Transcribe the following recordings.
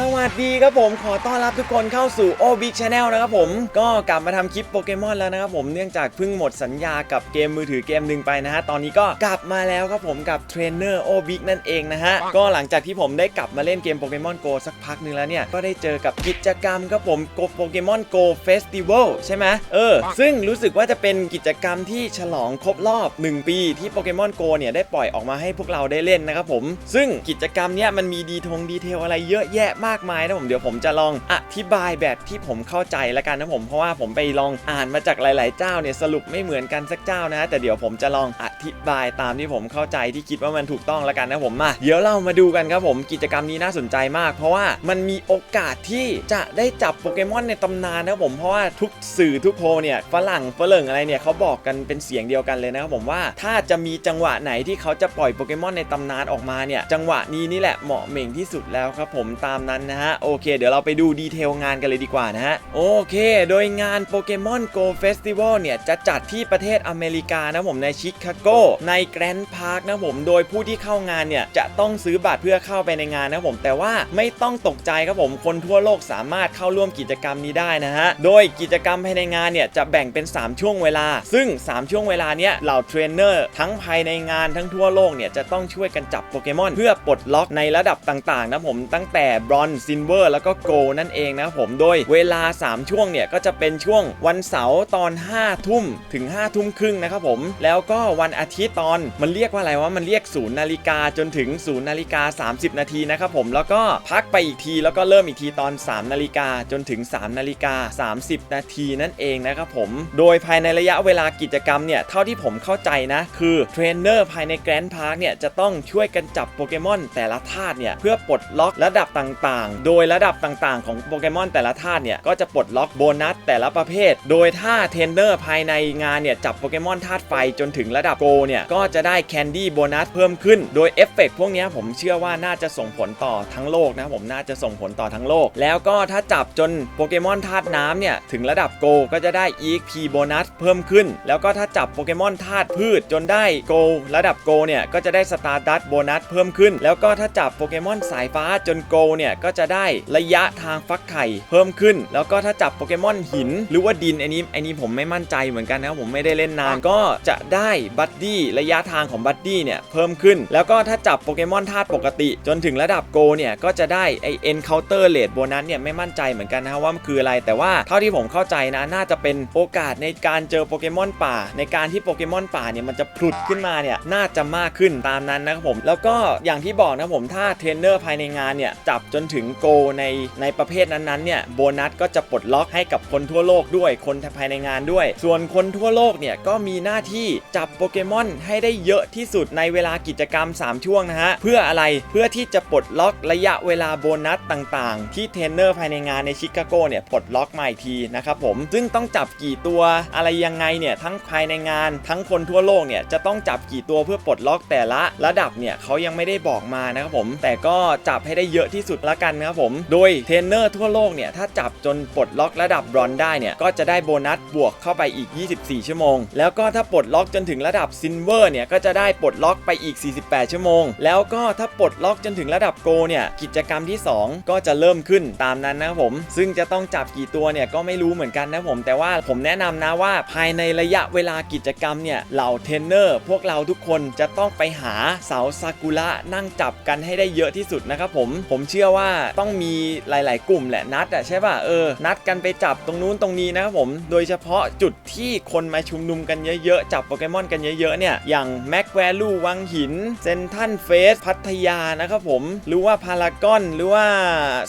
สวัสดีครับผมขอต้อนรับทุกคนเข้าสู่ o b i g Channel นะครับผมก็กลับมาทำคลิปโปเกมอนแล้วนะครับผมเนื่องจากเพิ่งหมดสัญญากับเกมมือถือเกมหนึ่งไปนะฮะตอนนี้ก็กลับมาแล้วครับผมกับเทรนเนอร์โอบิกนั่นเองนะฮะก็หลังจากที่ผมได้กลับมาเล่นเกมโปเกมอนโกสักพักหนึงแล้วเนี่ยก็ได้เจอกับกิจกรรมครับผมโกโปเกมอนโกเฟสติวัลใช่ไหมเออซึ่งรู้สึกว่าจะเป็นกิจกรรมที่ฉลองครบรอบ 1 ปีที่โปเกมอนโกเนี่ยได้ปล่อยออกมาให้พวกเราได้เล่นนะครับผมซึ่งกิจกรรมเนี้ยมันมีดีทงดีเทลอะไรเยอะแยะมากมายนะผมเดี๋ยวผมจะลองอธิบายแบบที่ผมเข้าใจแล้วกันนะผมเพราะว่าผมไปลองอ่านมาจากหลาย ๆ เจ้าเนี่ยสรุปไม่เหมือนกันสักเจ้านะ แต่เดี๋ยวผมจะลองอธิบายตามที่ผมเข้าใจที่คิดว่ามันถูกต้องแล้วกันนะผมมาเดี๋ยวเรามาดูกันครับผมกิจกรรมนี้น่าสนใจมาก เพราะว่ามันมีโอกาสที่จะได้จับโปเกมอนในตำนานนะผมเพราะว่าทุกสื่อทุกโพเนี่ยฝรั่งฝรั่งอะไรเนี่ยเขาบอกกันเป็นเสียงเดียวกันเลยนะครับผมว่าถ้าจะมีจังหวะไหนที่เขาจะปล่อยโปเกมอนในตำนานออกมาเนี่ยจังหวะนี้นี่แหละเหมาะเหม่งที่สุดแล้วครับผมตามนั้นนะฮะโอเค เดี๋ยวเราไปดูดีเทลงานกันเลยดีกว่านะฮะโอเค โดยงานโปเกมอนโกเฟสติวัลเนี่ยจะจัดที่ประเทศอเมริกานะผมในชิคาโกในแกรนด์พาร์คนะผมโดยผู้ที่เข้างานเนี่ยจะต้องซื้อบัตรเพื่อเข้าไปในงานนะผมแต่ว่าไม่ต้องตกใจครับผมคนทั่วโลกสามารถเข้าร่วมกิจกรรมนี้ได้นะฮะโดยกิจกรรมภายในงานเนี่ยจะแบ่งเป็น 3 ช่วงเวลา ซึ่ง 3 ช่วงเวลาเนี้ยเหล่าเทรนเนอร์ทั้งภายในงานทั้งทั่วโลกเนี่ยจะต้องช่วยกันจับโปเกมอนเพื่อปลดล็อกในระดับต่างๆนะผมตั้งแต่บรอนซินเวอร์แล้วก็โกนั่นเองนะผมโดยเวลา 3 ช่วงเนี่ยก็จะเป็นช่วงวันเสาร์ตอน 5 ทุ่มถึง 5 ทุ่มครึ่งนะครับผมแล้วก็วันอาทิตย์ตอนมันเรียกว่าอะไรวะมันเรียก0นย์นาฬิกาจนถึง0นาฬิกา 30 นาทีนะครับผมแล้วก็พักไปอีกทีแล้วก็เริ่มอีกทีตอน 3 นาฬิกาจนถึง 3 นาฬิกา 30 นาทีนั่นเองนะครับผมโดยภายในระยะเวลากิจกรรมเนี่ยเท่าที่ผมเข้าใจนะ คือเทรนเนอร์ภายในแกรนด์พาร์คเนี่ยจะต้องช่วยกันจับโปเกมอนแต่ละธาตุเนี่ยเพื่อปลดล็อกระดับต่างๆ โดยระดับต่างๆ ของโปเกมอนแต่ละธาตุเนี่ยก็จะปลดล็อกโบนัสแต่ละประเภท โดยถ้าเทรนเนอร์ภายในงานเนี่ยจับโปเกมอนธาตุไฟจนถึงระดับโกเนี่ยก็จะได้แคนดี้โบนัสเพิ่มขึ้น โดยเอฟเฟกต์พวกนี้ผมเชื่อว่าน่าจะส่งผลต่อทั้งโลกนะผมน่าจะส่งผลต่อทั้งโลก แล้วก็ถ้าจับจนโปเกมอนธาตุน้ำเนี่ยถึงระดับโกก็จะได้ EXP โบนัสเพิ่มขึ้น แล้วก็ถ้าจับโปเกมอนธาตุพืชจนได้โกระดับโกเนี่ยก็จะได้สตาร์ดัตโบนัสเพิ่มขึ้น แล้วก็ถ้าจับโปเกมอนสายฟ้าจนโกเนี่ยก็จะได้ระยะทางฟักไข่เพิ่มขึ้น แล้วก็ถ้าจับโปเกมอนหิน หรือว่าดินอันนี้อันนี้ผมไม่มั่นใจเหมือนกันนะครับผมไม่ได้เล่นนานก็จะได้บัดดี้ระยะทางของบัดดี้เนี่ยเพิ่มขึ้น แล้วก็ถ้าจับโปเกมอนธาตุปกติ จนถึงระดับโกเนี่ยก็จะได้ไอ encounter rate โบนัสเนี่ยไม่มั่นใจเหมือนกันนะว่ามันคืออะไรแต่ว่าเท่าที่ผมเข้าใจนะน่าจะเป็นโอกาสในการเจอโปเกมอนป่า ในการที่โปเกมอนป่าเนี่ยมันจะผุดขึ้นมาเนี่ยน่าจะมากขึ้นตามนั้นนะครับผม แล้วก็อย่างที่บอกนะผมถ้าเทรนเนอร์ภายในงานเนี่ยจับจนถึงโกในในประเภทนั้นๆเนี่ยโบนัสก็จะปลดล็อกให้กับคนทั่วโลกด้วยคนภายในงานด้วย ส่วนคนทั่วโลกเนี่ยก็มีหน้าที่จับโปเกมอนให้ได้เยอะที่สุดในเวลากิจกรรม 3 ช่วงนะฮะ เพื่ออะไรเพื่อที่จะปลดล็อกระยะเวลาโบนัสต่างๆ ที่เทรนเนอร์ภายในงานในชิคาโกเนี่ยปลดล็อกมาอีกทีนะครับผมซึ่งต้องจับกี่ตัวอะไรยังไงเนี่ยทั้งภายในงาน ทั้งคนทั่วโลกเนี่ยจะต้องจับกี่ตัวเพื่อปลดล็อกแต่ละระดับเนี่ยเขายังไม่ได้บอกมานะครับผม แต่ก็จับให้ได้เยอะที่สุดละกันนะครับผม โดยเทรนเนอร์ทั่วโลกเนี่ย ถ้าจับจนปลดล็อกระดับบรอนได้เนี่ย ก็จะได้โบนัสบวกเข้าไปอีก 24 ชั่วโมง แล้วก็ถ้าปลดล็อกจนถึงระดับซินเวอร์เนี่ย ก็จะได้ปลดล็อกไปอีก 48 ชั่วโมง แล้วก็ถ้าปลดล็อกจนถึงระดับโกเนี่ย กิจกรรมที่ 2 ก็จะเริ่มขึ้นตามนั้นนะครับผม ซึ่งจะต้องจับกี่ตัวเนี่ยก็ไม่รู้เหมือนกันนะผม แต่ว่าผมแนะนำนะว่าภายในระยะเวลากิจกรรมเนี่ยเหล่าเทรนเนอร์พวกเราทุกคนจะต้องไปหาเสาซากุระนั่งจับกันให้ได้เยอะที่สุดนะครับผม ผมเชื่อว่าต้องมีหลาย ๆ กลุ่มแหละนัดอะใช่ป่ะเออนัดกันไปจับตรงนู้นตรงนี้นะครับผม โดยเฉพาะจุดที่คนมาชุมนุมกันเยอะ ๆ จับโปเกมอนกันเยอะ ๆ เนี่ยอย่างแม็กแวลูวังหินเซนทันเฟสพัทยานะครับผม หรือว่าพารากอนหรือว่า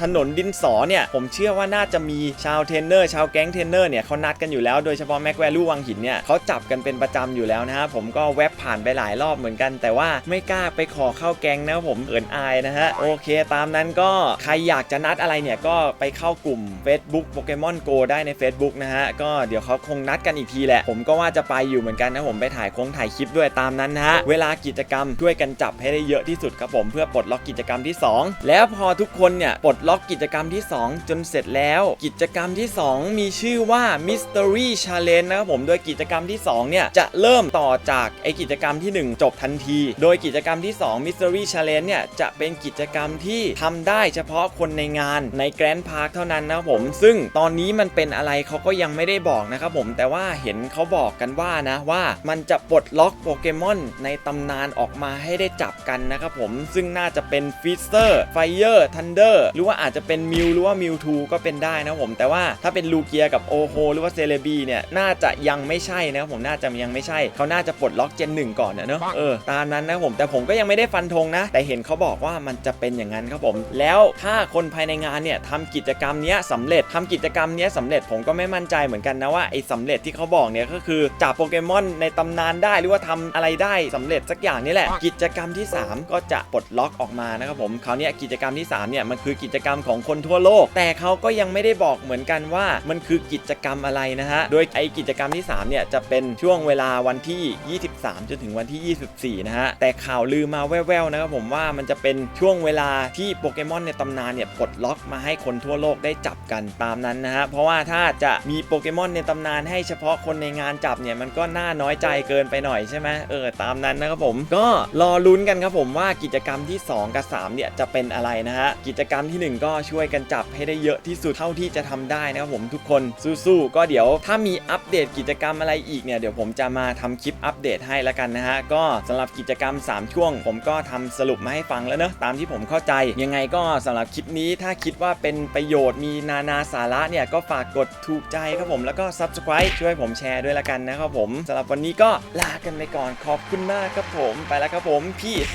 ถนนดินสอเนี่ย ผมเชื่อว่าน่าจะมีชาวเทรนเนอร์ชาวแก๊งเทรนเนอร์เนี่ยเขานัดกันอยู่แล้วโดยเฉพาะแม็กแวลูวังหินเนี่ยเขาจับกันเป็นประจำอยู่แล้วนะฮะผมก็แวบผ่านไปหลายรอบเหมือนกัน แต่ว่าไม่กล้าไปขอเข้าแก๊งนะครับผมเอินอายนะฮะโอเค ตามนั้นก็ใครอยากจะนัดอะไรเนี่ยก็ไปเข้ากลุ่ม Facebook โปเกมอนโกได้ใน Facebook นะฮะ ก็เดี๋ยวเขาคงนัดกันอีกทีแหละ ผมก็ว่าจะไปอยู่เหมือนกันนะผมไปถ่ายคงถ่ายคลิปด้วยตามนั้นนะฮะ เวลากิจกรรมช่วยกันจับให้ได้เยอะที่สุดครับผมเพื่อปลดล็อกกิจกรรมที่ 2 แล้วพอทุกคนเนี่ยปลดล็อกกิจกรรมที่ 2 จนเสร็จแล้ว กิจกรรมที่ 2 มีชื่อว่า Mystery Challenge นะครับผมโดยกิจกรรมที่2เนี่ยจะเริ่มต่อจากไอกิจกรรมที่ 1 จบทันที โดยกิจกรรมที่ 2 Mystery Challenge เนี่ยจะเป็นกิจกรรมที่ทำได้เฉพาะคนในงานในแกรนด์พาร์คเท่านั้นนะครับผมซึ่งตอนนี้มันเป็นอะไรเขาก็ยังไม่ได้บอกนะครับผมแต่ว่าเห็นเขาบอกกันว่านะว่ามันจะปลดล็อกโปเกมอนในตำนานออกมาให้ได้จับกันนะครับผมซึ่งน่าจะเป็นฟิสเซอร์ไฟเออร์ทันเดอร์หรือว่าอาจจะเป็นมิวหรือว่ามิวทูก็เป็นได้นะผมแต่ว่าถ้าเป็นลูเกียกับโอโฮหรือว่าเซเลบีเนี่ยน่าจะยังไม่ใช่นะครับผมน่าจะยังไม่ใช่เขาน่าจะปลดล็อกเจนหนึ่งก่อนเนอะเออตามนั้นนะผมแต่ผมก็ยังไม่ได้ฟันธงนะ แต่เห็นเขาบอกว่ามันจะเป็นอย่างนั้นครับผม แล้วถ้าคนภายในงานเนี่ยทำกิจกรรมเนี้ยสำเร็จทำกิจกรรมเนี้ยสำเร็จผมก็ไม่มั่นใจเหมือนกันนะว่าไอ้สำเร็จที่เขาบอกเนี่ยก็คือจับโปเกมอนในตำนานได้หรือว่าทำอะไรได้สำเร็จสักอย่างนี่แหละ กิจกรรมที่ 3 ก็จะปลดล็อกออกมานะครับผมคราวนี้กิจกรรมที่3เนี่ยมันคือกิจกรรมของคนทั่วโลก แต่เขาก็ยังไม่ได้บอกเหมือนกันว่ามันคือกิจกรรมอะไรนะฮะโดยไอ้กิจกรรมที่3เนี่ยจะเป็นช่วงเวลาวันที่ 23 จนถึงวันที่ 24 นะฮะแต่ข่าวลือมาแว่วๆนะครับผมว่ามันจะเป็นช่วงเวลาที่โปเกมอนในตำนานเนี่ยปลดล็อกมาให้คนทั่วโลกได้จับกันตามนั้นนะฮะเพราะว่าถ้าจะมีโปเกมอนในตำนานให้เฉพาะคนในงานจับเนี่ยมันก็น่าน้อยใจเกินไปหน่อยใช่ไหมเออตามนั้นนะครับผม ก็รอลุ้นกันครับผมว่ากิจกรรมที่ 2 กับ 3 เนี่ยจะเป็นอะไรนะฮะกิจกรรมทีหนึ่1 ก็ช่วยกันจับให้ได้เยอะที่สุดเท่าที่จะทำได้นะครับผมทุกคนสู้ๆก็เดี๋ยวถ้ามีอัปเดตกิจกรรมอะไรอีกเนี่ยเดี๋ยวผมจะมาทำคลิปอัปเดตให้แล้วกันนะฮะก็สำหรับกิจกรรม 3 ช่วง ผมก็ทำสรุปมาให้ฟังแล้วเนอะตามที่ผมเข้าใจยังไงก็สำหรับคลิปนี้ถ้าคิดว่าเป็นประโยชน์มีนานาสาระเนี่ยก็ฝากกดถูกใจครับผมแล้วก็ subscribe ช่วยผมแชร์ด้วยละกันนะครับผมสำหรับวันนี้ก็ลากันไปก่อนขอบคุณมากครับผมไปแล้วครับผม peace